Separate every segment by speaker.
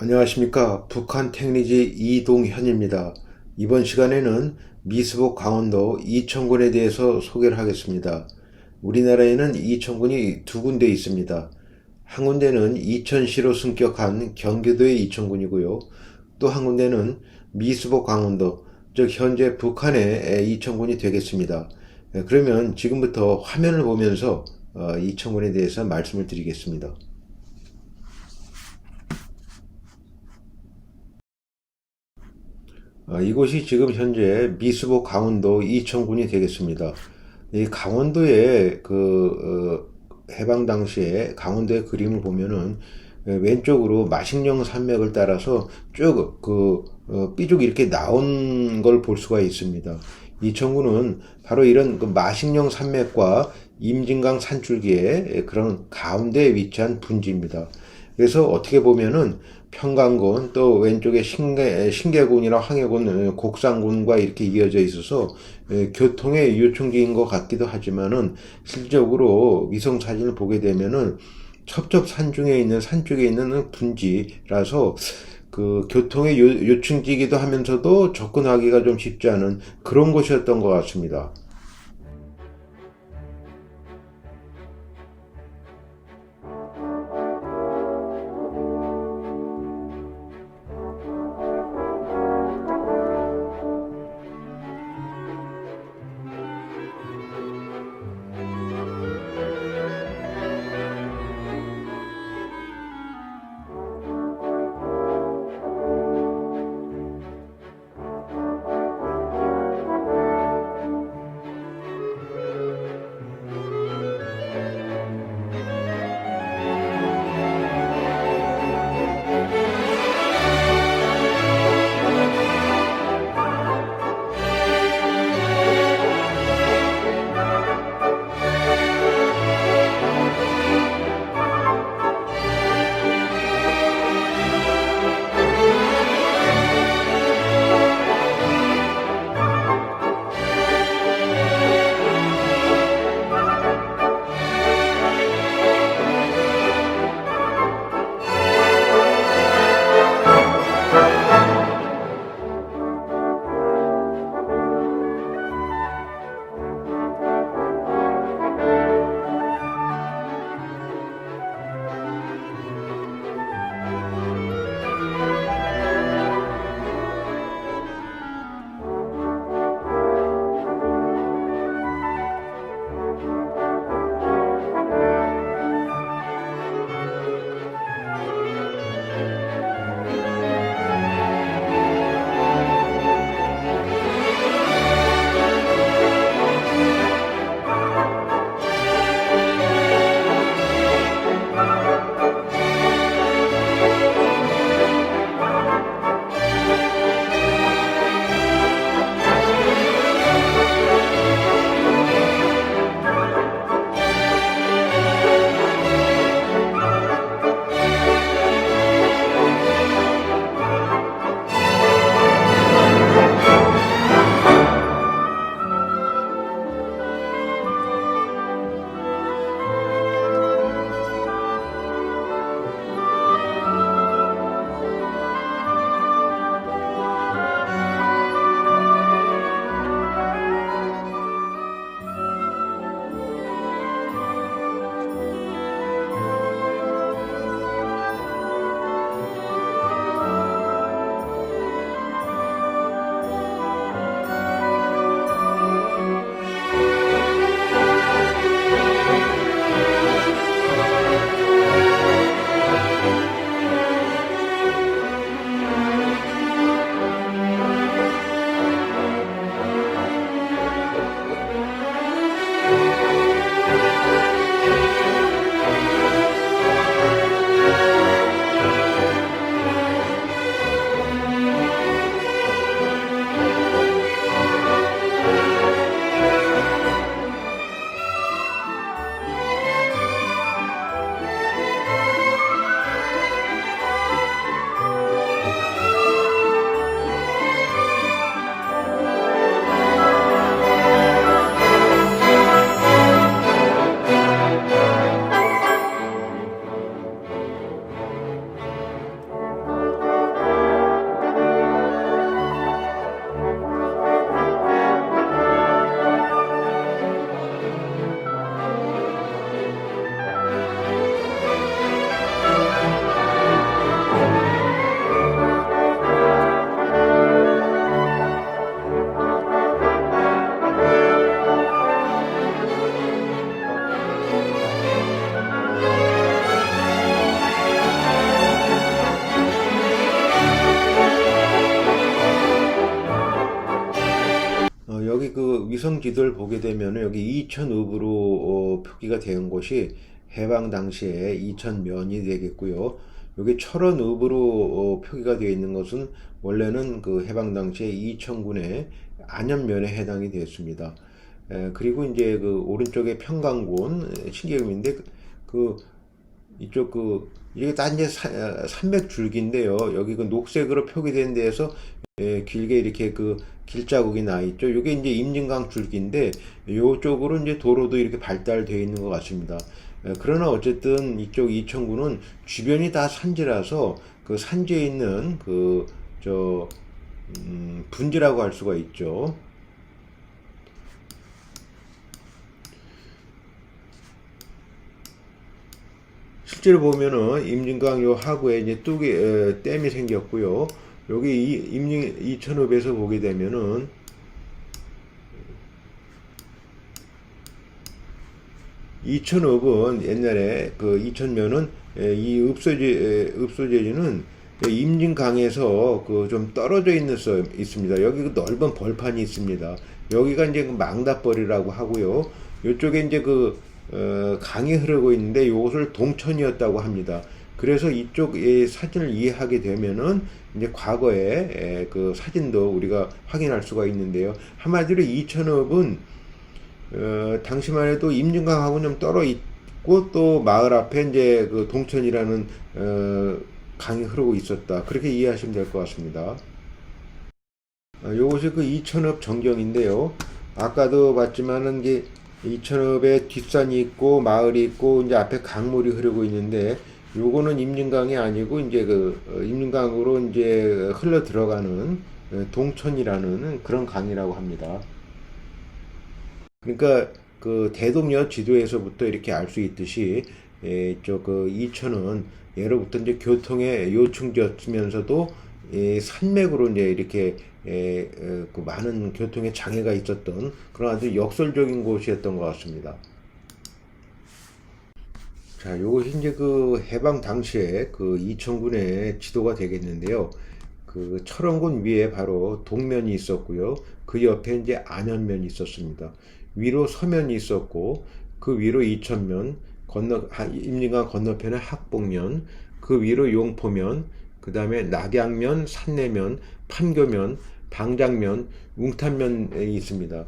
Speaker 1: 안녕하십니까. 북한 택리지 이동현입니다. 이번 시간에는 미스복 강원도 이천군에 대해서 소개를 하겠습니다. 우리나라에는 이천군이 두 군데 있습니다. 한 군데는 이천시로 승격한 경기도의 이천군이고요. 또 한 군데는 미스복 강원도, 즉 현재 북한의 이천군이 되겠습니다. 그러면 지금부터 화면을 보면서 어, 이천군에 대해서 말씀을 드리겠습니다. 이곳이 지금 현재 미스복 강원도 이천군이 되겠습니다. 이 강원도의 그 어, 해방 당시에 강원도의 그림을 보면은 에, 왼쪽으로 마식령 산맥을 따라서 쭉그 어, 삐죽 이렇게 나온 걸 볼 수가 있습니다. 이천군은 바로 이런 그 마식령 산맥과 임진강 산줄기의 그런 가운데에 위치한 분지입니다. 그래서 어떻게 보면은 평강군 또 왼쪽에 신계, 신계군이나 황해군, 어, 곡산군과 이렇게 이어져 있어서 에, 교통의 요충지인 것 같기도 하지만은 실질적으로 위성 사진을 보게 되면은 첩첩 산 중에 있는 산 쪽에 있는 분지라서 그 교통의 요, 요충지이기도 하면서도 접근하기가 좀 쉽지 않은 그런 곳이었던 것 같습니다. 위성 지도를 보게 되면 여기 이천 읍으로 어, 표기가 된 곳이 해방 당시에 이천 면이 되겠고요. 여기 철원 읍으로 어, 표기가 되어 있는 것은 원래는 그 해방 당시에 이천군의 안현면에 해당이 되었습니다. 에, 그리고 이제 그 오른쪽에 평강군 신계음인데 그, 그 이쪽 그 이게 다 이제 산맥 줄기인데요. 여기 그 녹색으로 표기된 데에서 예, 길게 이렇게 그 길자국이 나 있죠. 이게 이제 임진강 줄기인데 이쪽으로 이제 도로도 이렇게 발달되어 있는 것 같습니다. 예, 그러나 어쨌든 이쪽 이천구는 주변이 다 산지라서 그 산지에 있는 그저 음, 분지라고 할 수가 있죠. 실제로 보면은 임진강 요 하구에 이제 뚝이 에, 댐이 생겼고요. 여기 이, 임진 이천읍에서 보게 되면은 이천읍은 옛날에 그 이천면은 에, 이 읍소제 에, 읍소제지는 임진강에서 그 좀 떨어져 있는 서 있습니다. 여기 그 넓은 벌판이 있습니다. 여기가 이제 그 망다벌이라고 하고요. 이쪽에 이제 그 어, 강이 흐르고 있는데 이것을 동천이었다고 합니다. 그래서 이쪽의 사진을 이해하게 되면은 이제 과거의 에, 그 사진도 우리가 확인할 수가 있는데요. 한마디로 이천읍은 어, 당시만 해도 임진강하고 좀 떨어 있고 또 마을 앞에 이제 그 동천이라는 어, 강이 흐르고 있었다. 그렇게 이해하시면 될 것 같습니다. 아, 요것이 그 이천읍 전경인데요. 아까도 봤지만은 이게 이천읍에 뒷산이 있고 마을이 있고 이제 앞에 강물이 흐르고 있는데 요거는 임진강이 아니고 이제 그 어, 임진강으로 이제 흘러 들어가는 어, 동천이라는 그런 강이라고 합니다. 그러니까 그 대동여 지도에서부터 이렇게 알 수 있듯이 에, 저그 이천은 예로부터 이제 교통의 요충지였으면서도 이 산맥으로 이제 이렇게 에, 에, 그 많은 교통의 장애가 있었던 그런 아주 역설적인 곳이었던 것 같습니다. 자, 요것이 이제 그 해방 당시에 그 이천군의 지도가 되겠는데요. 그 철원군 위에 바로 동면이 있었고요. 그 옆에 이제 안현면이 있었습니다. 위로 서면이 있었고 그 위로 이천면, 건너 하- 임진강 건너편에 학봉면, 그 위로 용포면, 그 다음에 낙양면, 산내면, 판교면, 방장면, 웅탄면이 있습니다.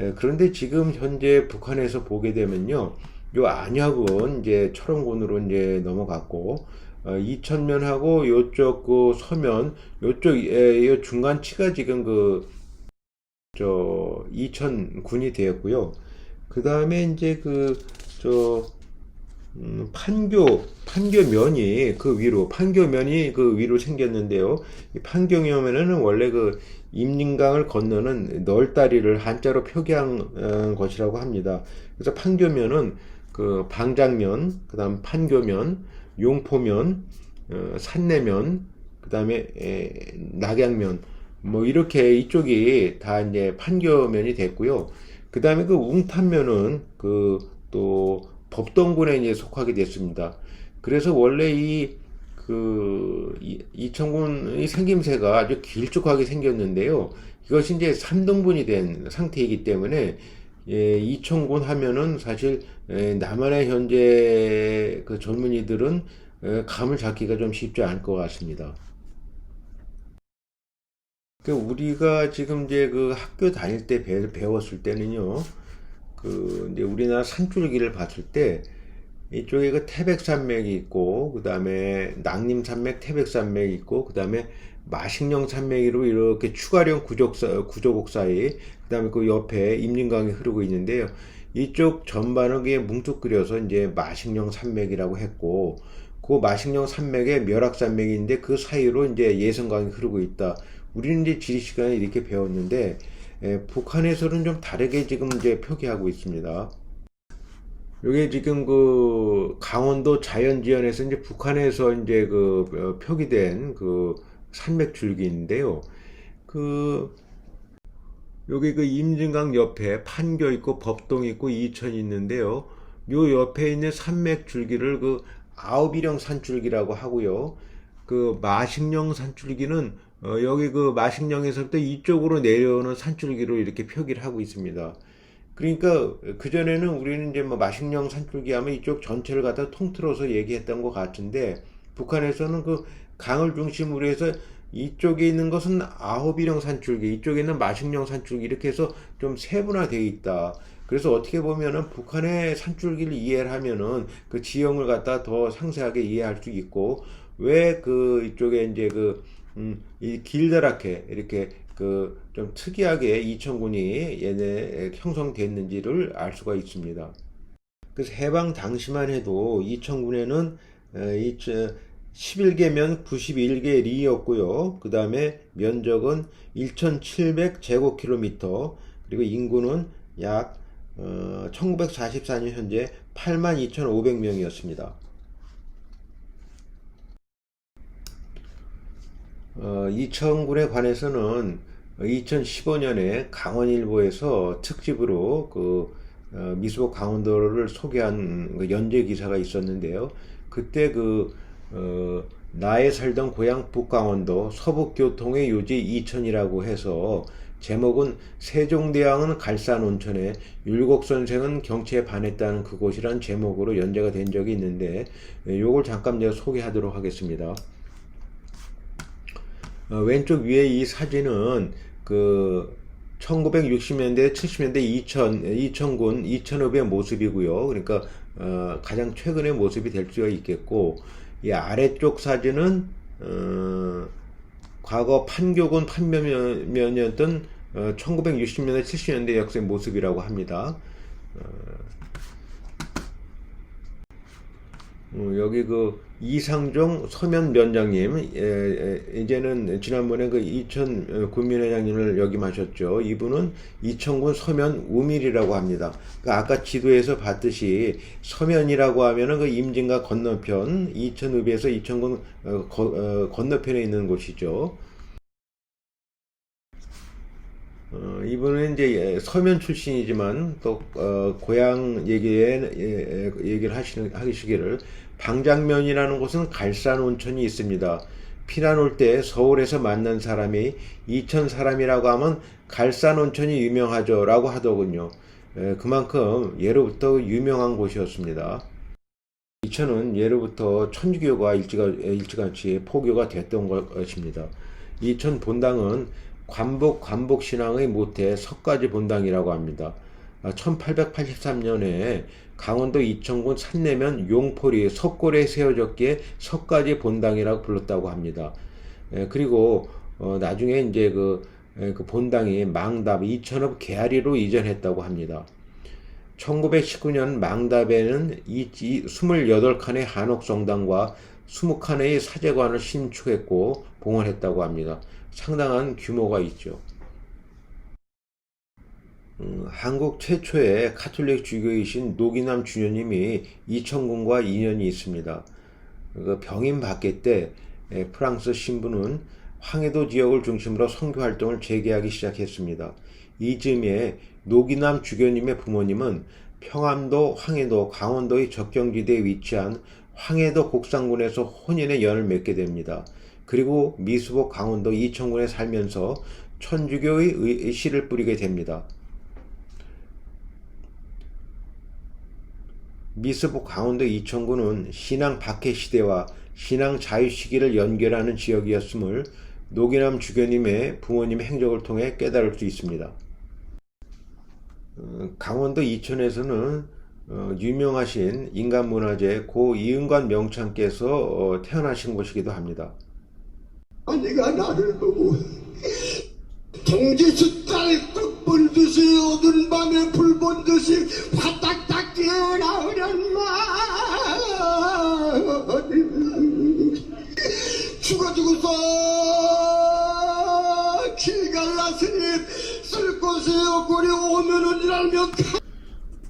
Speaker 1: 예, 그런데 지금 현재 북한에서 보게 되면요, 요 안혁은 이제 철원군으로 이제 넘어갔고, 어, 이천면하고 요쪽 그 서면, 요쪽 예, 요 중간치가 지금 그 저 이천군이 되었고요. 그 다음에 이제 그저 음, 판교, 판교면이 그 위로, 판교면이 그 위로 생겼는데요. 이 판교면에는 원래 그 임진강을 건너는 널다리를 한자로 표기한 어, 것이라고 합니다. 그래서 판교면은 그 방장면, 그 다음 판교면, 용포면, 어, 산내면, 그 다음에 낙양면, 뭐 이렇게 이쪽이 다 이제 판교면이 됐고요. 그 다음에 그 웅탄면은 그 또 법동군에 이제 속하게 됐습니다. 그래서 원래 이, 그, 이, 이천군의 생김새가 아주 길쭉하게 생겼는데요. 이것이 이제 3등분이 된 상태이기 때문에, 예, 이천군 하면은 사실, 예, 남한의 현재 그 젊은이들은 예, 감을 잡기가 좀 쉽지 않을 것 같습니다. 그 우리가 지금 이제 그 학교 다닐 때 배, 배웠을 때는요, 그 이제 우리나라 산줄기를 봤을 때 이쪽에 그 태백산맥이 있고 그 다음에 낭림산맥, 태백산맥이 있고 그 다음에 마식령 산맥으로 이렇게 추가령 구족사, 구조곡 사이 그 다음에 그 옆에 임진강이 흐르고 있는데요. 이쪽 전반을 그냥 뭉툭 그려서 이제 마식령 산맥이라고 했고 그 마식령 산맥에 멸악산맥인데 그 사이로 이제 예성강이 흐르고 있다. 우리는 이제 지리 시간에 이렇게 배웠는데 예, 북한에서는 좀 다르게 지금 이제 표기하고 있습니다. 요게 지금 그 강원도 자연지연에서 이제 북한에서 이제 그 어, 표기된 그 산맥 줄기인데요. 그 여기 그 임진강 옆에 판교 있고 법동 있고 이천이 있는데요. 요 옆에 있는 산맥 줄기를 그 아우비령 산줄기라고 하고요. 그 마식령 산줄기는 어, 여기 그 마식령에서부터 이쪽으로 내려오는 산줄기로 이렇게 표기를 하고 있습니다. 그러니까 그전에는 우리는 이제 뭐 마식령 산줄기 하면 이쪽 전체를 갖다 통틀어서 얘기했던 것 같은데 북한에서는 그 강을 중심으로 해서 이쪽에 있는 것은 아홉일형 산줄기, 이쪽에 있는 마식령 산줄기 이렇게 해서 좀 세분화되어 있다. 그래서 어떻게 보면은 북한의 산줄기를 이해를 하면은 그 지형을 갖다 더 상세하게 이해할 수 있고 왜 그 이쪽에 이제 그 음, 이 길다랗게 이렇게 그 좀 특이하게 이천군이 얘네 형성됐는지를 알 수가 있습니다. 그래서 해방 당시만 해도 이천군에는 어, 이 11개면 91개 리였고요. 그 다음에 면적은 1,700제곱킬로미터 그리고 인구는 약 어, 1944년 현재 82,500명이었습니다. 어, 이천군에 관해서는 2015년에 강원일보에서 특집으로 그 어, 미수복 강원도를 소개한 그 연재 기사가 있었는데요. 그때 그 어, 나의 살던 고향 북강원도 서북교통의 요지 이천이라고 해서 제목은 세종대왕은 갈산 온천에 율곡 선생은 경치에 반했다는 그곳이란 제목으로 연재가 된 적이 있는데 예, 요걸 잠깐 제가 소개하도록 하겠습니다. 어, 왼쪽 위에 이 사진은 그 1960년대, 70년대 2000, 이천군, 이천읍의 모습이고요. 그러니까 어, 가장 최근의 모습이 될 수가 있겠고, 이 아래쪽 사진은 어, 과거 판교군 판면이었던 어, 1960년대, 70년대 역사의 모습이라고 합니다. 어, 여기 그 이상종 서면 위원장님 예, 예, 이제는 지난번에 그 이천 군민회장님을 역임하셨죠. 이분은 이천군 서면 우밀이라고 합니다. 그 아까 지도에서 봤듯이 서면이라고 하면은 그 임진과 건너편 이천읍에서 이천군 어, 거, 어, 건너편에 있는 곳이죠. 어, 이분은 이제 서면 출신이지만 또 어, 고향 얘기에 예, 얘기를 하시는 하시기를 방장면이라는 곳은 갈산 온천이 있습니다. 피난 올 때 서울에서 만난 사람이 이천 사람이라고 하면 갈산 온천이 유명하죠 라고 하더군요. 에, 그만큼 예로부터 유명한 곳이었습니다. 이천은 예로부터 천주교가 일찌가, 일찌감치 포교가 됐던 것입니다. 이천 본당은 관복 관복 신앙의 모태 석가지 본당이라고 합니다. 1883년에 강원도 이천군 산내면 용포리 석골에 세워졌기에 석가지 본당이라고 불렀다고 합니다. 예, 그리고 어, 나중에 이제 그, 예, 그 본당이 망답 이천읍 개아리로 이전했다고 합니다. 1919년 망답에는 이, 이 28칸의 한옥성당과 20칸의 사제관을 신축했고 봉헌했다고 합니다. 상당한 규모가 있죠. 음, 한국 최초의 카톨릭 주교이신 노기남 주녀님이 이천군과 인연이 있습니다. 그 병임 받기 때 에, 프랑스 신부는 황해도 지역을 중심으로 선교 활동을 재개하기 시작했습니다. 이 즈음에 노기남 주교님의 부모님은 평안도, 황해도, 강원도의 적경지대에 위치한 황해도 곡산군에서 혼인의 연을 맺게 됩니다. 그리고 미수복 강원도 이천군에 살면서 천주교의 씨를 뿌리게 됩니다. 미스복 강원도 이천군은 신앙 박해 시대와 신앙 자유 시기를 연결하는 지역이었음을 노기남 주교님의 부모님의 행적을 통해 깨달을 수 있습니다. 어, 강원도 이천에서는 어, 유명하신 인간문화재 고 이은관 명창께서 어, 태어나신 곳이기도 합니다.
Speaker 2: 아내가 나를 보고 동지수 딸 떡본 듯이 어두운 밤에 불본 듯이 깨어나오련 말 죽어 죽어서 길 갈랐으니 쓸 곳이 없구리 오면은 알면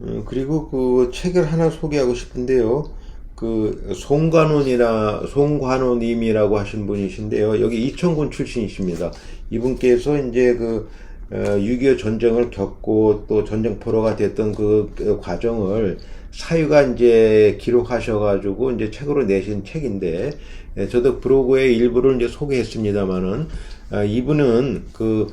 Speaker 1: 어, 그리고 그 책을 하나 소개하고 싶은데요. 그 송관원이나 송관원님이라고 하신 분이신데요. 여기 이천군 출신이십니다. 이분께서 이제 그 6.25 전쟁을 겪고 또 전쟁 포로가 됐던 그, 그 과정을 사유가 이제 기록하셔가지고 이제 책으로 내신 책인데 예, 저도 브로그의 일부를 이제 소개했습니다만은 아, 이분은 그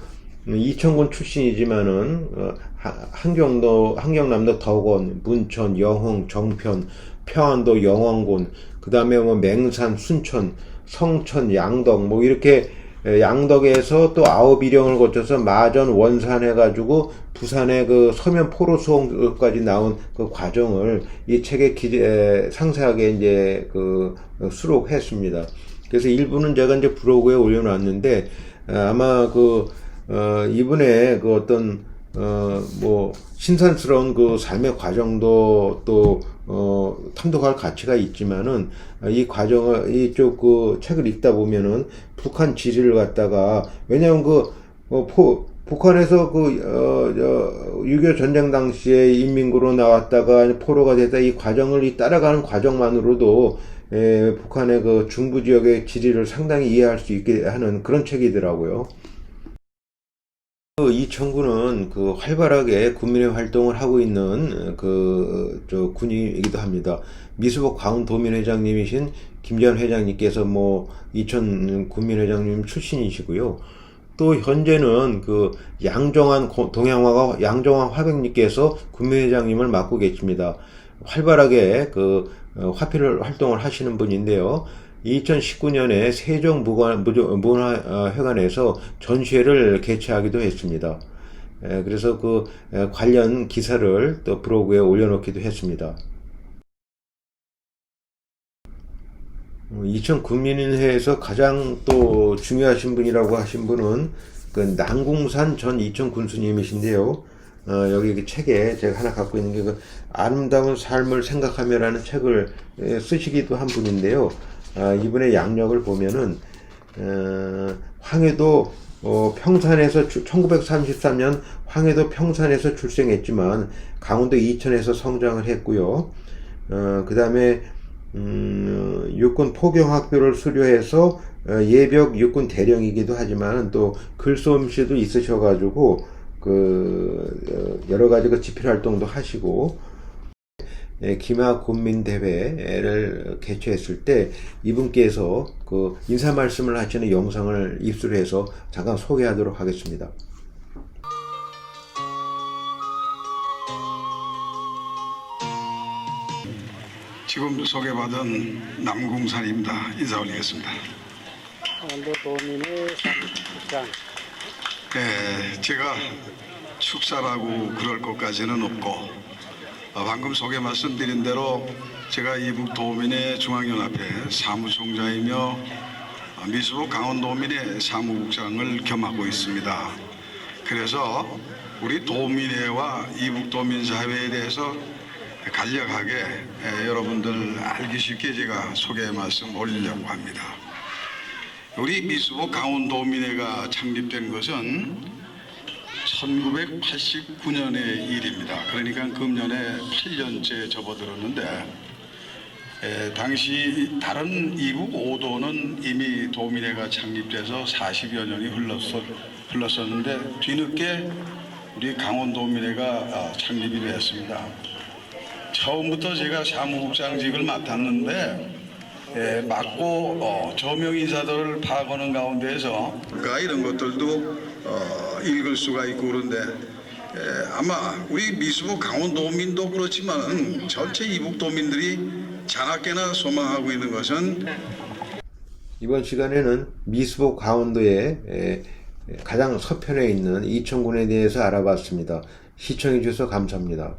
Speaker 1: 이천군 출신이지만은 어, 하- 한경도 한경남도 덕원, 문천, 영흥, 정편, 평안도 영원군, 그 다음에 뭐 맹산, 순천, 성천, 양덕 뭐 이렇게 에, 양덕에서 또 아홉 일령을 거쳐서 마전, 원산 해가지고 부산의 그 서면 포로 수홍까지 나온 그 과정을 이 책에 기, 에, 상세하게 이제 그 어, 수록했습니다. 그래서 일부는 제가 이제 브로그에 올려놨는데 어, 아마 그 어, 이분의 그 어떤 어, 뭐 신선스러운 그 삶의 과정도 또 어, 탐독할 가치가 있지만은 어, 이 과정을 이쪽 그 책을 읽다 보면은 북한 지리를 갖다가 왜냐하면 그 어, 포, 북한에서 그, 어, 저, 6.25 전쟁 당시에 인민구로 나왔다가 포로가 됐다 이 과정을 이 따라가는 과정만으로도 에, 북한의 그 중부 지역의 지리를 상당히 이해할 수 있게 하는 그런 책이더라고요. 그 이청구는 그 활발하게 군민의 활동을 하고 있는 그저 군이기도 합니다. 미수복 강원도민 회장님이신 김재현 회장님께서 뭐 이천 군민 회장님 출신이시고요. 또 현재는 그 양정환 고- 동양화가 양정환 화백님께서 군민 회장님을 맡고 계십니다. 활발하게 그 어, 화필 활동을 하시는 분인데요. 2019년에 세종 무관- 무조- 문화회관에서 전시회를 개최하기도 했습니다. 에, 그래서 그 에, 관련 기사를 또 브로그에 올려놓기도 했습니다. 어, 이천 군민회에서 가장 또 중요하신 분이라고 하신 분은 그 남궁산 전 이천 군수님이신데요. 어, 여기 그 책에 제가 하나 갖고 있는 게 그 아름다운 삶을 생각하며라는 책을 에, 쓰시기도 한 분인데요. 아, 이분의 양력을 보면은 어, 황해도 어, 평산에서 주- 1933년 황해도 평산에서 출생했지만 강원도 이천에서 성장을 했고요. 어, 그 다음에 음, 육군 포경학교를 수료해서 어, 예벽 육군 대령이기도 하지만 또 글솜씨도 있으셔가지고 그 어, 여러 가지 그 집필 활동도 하시고 예, 기마 군민 대회를 개최했을 때 이분께서 그 인사 말씀을 하시는 영상을 입수해서 잠깐 소개하도록 하겠습니다.
Speaker 3: 지금 소개받은 남궁산입니다. 인사 올리겠습니다. 예, 제가 축사라고 그럴 것까지는 없고 어, 방금 소개 말씀드린 대로 제가 이북 도민의 중앙연합회 사무총장이며 어, 미수부 강원도민의 사무국장을 겸하고 있습니다. 그래서 우리 도민회와 이북 도민사회에 대해서 간략하게 예, 여러분들 알기 쉽게 제가 소개 말씀 올리려고 합니다. 우리 미수부 강원도민회가 창립된 것은 1989년의 일입니다. 그러니까 금년에 8년째 접어들었는데 에, 당시 다른 이북 5도는 이미 도민회가 창립돼서 40여 년이 흘렀어, 흘렀었는데 뒤늦게 우리 강원도민회가 아, 창립이 되었습니다. 처음부터 제가 사무국장직을 맡았는데 예, 맡고 어, 저명 인사들을 파악하는 가운데에서 그러니까 이런 것들도 어, 읽을 수가 있고 그런데 예, 아마 우리 미수부 강원도민도 그렇지만 전체 이북도민들이 자나깨나 소망하고 있는 것은
Speaker 1: 이번 시간에는 미수복 강원도의 에, 가장 서편에 있는 이천군에 대해서 알아봤습니다. 시청해 주셔서 감사합니다.